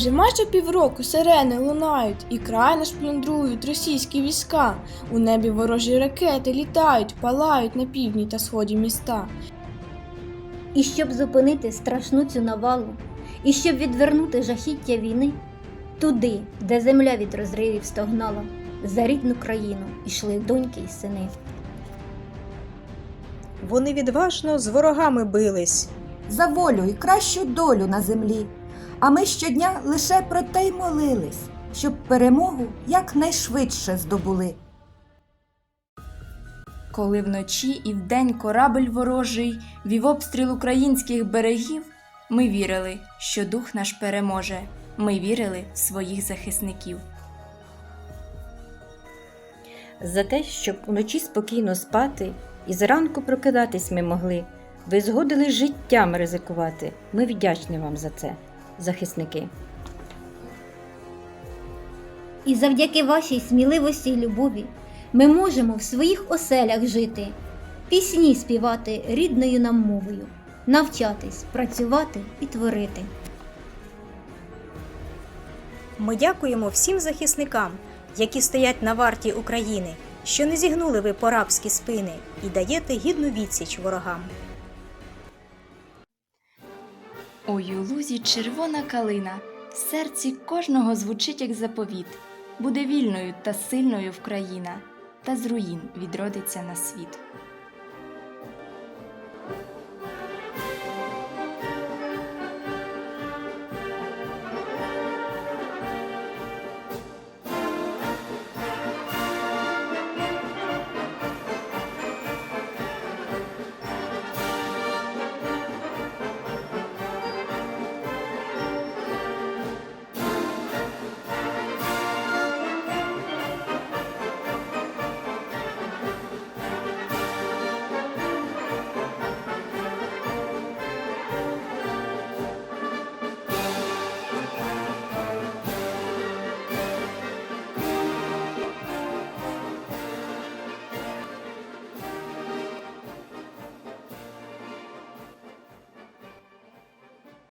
Вже майже півроку сирени лунають, і край наш плюндрують російські війська. У небі ворожі ракети літають, палають на півдні та сході міста. І щоб зупинити страшну цю навалу, і щоб відвернути жахіття війни, туди, де земля від розривів стогнала, за рідну країну йшли доньки й сини. Вони відважно з ворогами бились. за волю і кращу долю на землі. А ми щодня лише про те й молились, щоб перемогу якнайшвидше здобули. Коли вночі і вдень корабель ворожий вів обстріл українських берегів, ми вірили, що дух наш переможе. Ми вірили в своїх захисників. За те, щоб уночі спокійно спати і зранку прокидатись ми могли. Ви згодили життям ризикувати. Ми вдячні вам за це, захисники. І завдяки вашій сміливості й любові ми можемо в своїх оселях жити, пісні співати рідною нам мовою, навчатись, працювати і творити. Ми дякуємо всім захисникам, які стоять на варті України, що не зігнули ви по рабські спини і даєте гідну відсіч ворогам. Ой, у лузі червона калина, в серці кожного звучить як заповіт. Буде вільною та сильною Вкраїна, та з руїн відродиться на світ.